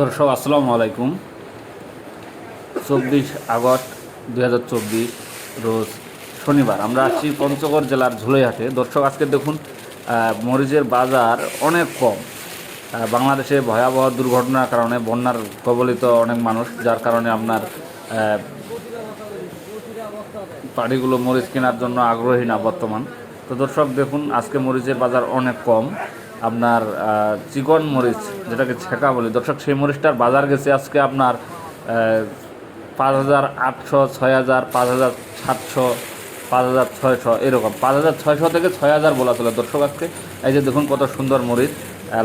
দর্শক আসসালামু আলাইকুম। চব্বিশ আগস্ট দুই হাজার চব্বিশ রোজ শনিবার। আমরা আসছি পঞ্চগড় জেলার ঝুলাইহাটে। দর্শক আজকে দেখুন মরিচের বাজার অনেক কম। বাংলাদেশে ভয়াবহ দুর্ঘটনার কারণে বন্যার কবলিত অনেক মানুষ যার কারণে আপনার আহ, বাড়িগুলো মরিচ কেনার জন্য আগ্রহী না বর্তমান। তো দর্শক দেখুন আজকে মরিচের বাজার অনেক কম। আপনার চিকন মরিচ, যেটাকে ছেঁকা বলি। দর্শক, সেই মরিচটার বাজার গেছে আজকে আপনার পাঁচ হাজার আটশো, ছয় হাজার, পাঁচ হাজার সাতশো, পাঁচ হাজার ছয়শো, এরকম। পাঁচ হাজার ছয়শো থেকে ছয় হাজার বলা চলে দর্শক আজকে। এই যে দেখুন কত সুন্দর মরিচ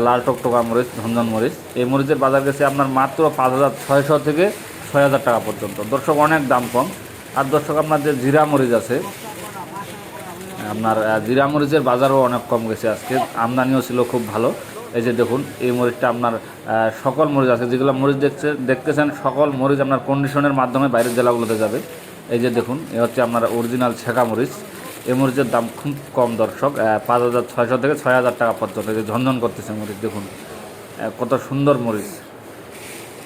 লাল টকটকা মরিচ, ঝনঝন মরিচ। এই মরিচের বাজার গেছে আপনার মাত্র পাঁচ হাজার ছয়শো থেকে ছয় হাজার টাকা পর্যন্ত। দর্শক, অনেক দাম কম। আর দর্শক, আপনার যে জিরা মরিচ আছে আপনার জিরা মরিচের বাজারও অনেক কম গেছে আজকে। আমদানিও ছিল খুব ভালো। এই যে দেখুন, এই মরিচটা আপনার সকল মরিচ আছে। যেগুলো মরিচ দেখছে, দেখতেছেন, সকল মরিচ আপনার কন্ডিশনের মাধ্যমে বাইরের জেলাগুলোতে যাবে। এই যে দেখুন, এ হচ্ছে আপনার অরিজিনাল ছেঁকা মরিচ। এই মরিচের দাম খুব কম দর্শক পাঁচ হাজার ছয়শো থেকে ছয় হাজার টাকা পর্যন্ত। এই যে ঝনঝন করতেছে মরিচ, দেখুন। কত সুন্দর মরিচ।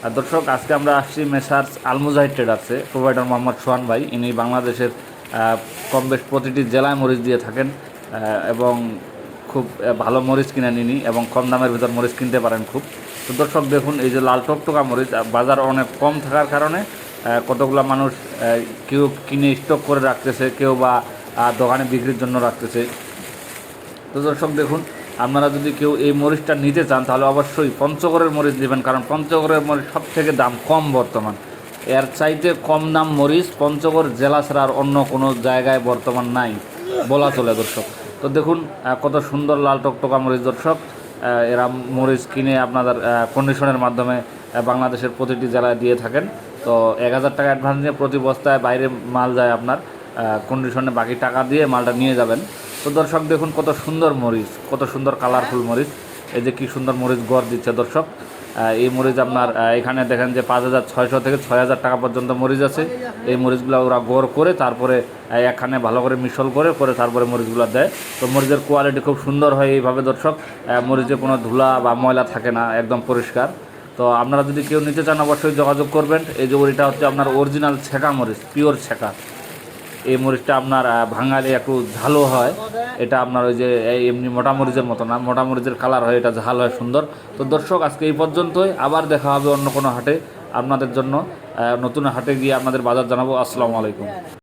আর দর্শক, আজকে আমরা আসছি মেসার্স আলমুজাহিদ ট্রেডার্সে প্রোভাইডার মোহাম্মদ সোহান ভাই। ইনি বাংলাদেশের কম বেশ প্রতিটি জেলায় মরিচ দিয়ে থাকেন এবং খুব ভালো মরিচ কিনে নিনি এবং কম দামের ভিতর মরিচ কিনতে পারেন খুব। তো দর্শক দেখুন, এই যে লাল টকটকা মরিচ বাজার অনেক কম থাকার কারণে কতগুলো মানুষ কেউ কিনে স্টক করে রাখতেছে, কেউ বা দোকানে বিক্রির জন্য রাখতেছে। তো দর্শক দেখুন, আপনারা যদি কেউ এই মরিচটা নিতে চান, তাহলে অবশ্যই পঞ্চগড়ের মরিচ নেবেন কারণ পঞ্চগড়ের মরিচ সব থেকে দাম কম বর্তমান। এর চাইতে কম দাম মরিচ, পঞ্চগড় জেলা ছাড়া অন্য কোনো জায়গায় বর্তমান নাই, বলা চলে দর্শক। তো দেখুন কত সুন্দর লাল টকটকা মরিচ দর্শক। এরা মরিচ কিনে আপনাদের কন্ডিশনের মাধ্যমে বাংলাদেশের প্রতিটি জেলায় দিয়ে থাকেন। তো এক হাজার টাকা অ্যাডভান্স নিয়ে প্রতি বস্তায় বাইরে মাল যায় আপনার কন্ডিশনে বাকি টাকা দিয়ে মালটা নিয়ে যাবেন। তো দর্শক, দেখুন কত সুন্দর মরিচ, কত সুন্দর কালারফুল মরিচ। এই যে কি সুন্দর মরিচ গড় দিচ্ছে দর্শক। এই মরিচ আপনার এখানে দেখেন যে পাঁচ হাজার ছয়শো থেকে ছয় হাজার টাকা পর্যন্ত মরিচ আছে। এই মরিচগুলো ওরা গড় করে তারপরে একখানে ভালো করে মিশল করে করে তারপরে মরিচগুলো দেয়। তো মরিচের কোয়ালিটি খুব সুন্দর হয় এইভাবে দর্শক। মরিচে কোনো ধুলা বা ময়লা থাকে না, একদম পরিষ্কার। তো আপনারা যদি কেউ নিতে চান অবশ্যই যোগাযোগ করবেন। এই যে ওইটা হচ্ছে আপনার অরিজিনাল ছেঁকা মরিচ পিওর ছেঁকা। এই মরিচটা আপনার ভাঙালে একটু ঝালও হয়। এটা আপনার ওই যে এমনি মোটা মরিচের মতো না, মোটা মরিচের কালার হয়, এটা ঝাল হয়, সুন্দর। তো দর্শক, আজকে এই পর্যন্তই। আবার দেখা হবে অন্য কোনো হাটে আপনাদের জন্য। নতুন হাটে গিয়ে আপনাদের বাজার জানাব। আসসালামু আলাইকুম।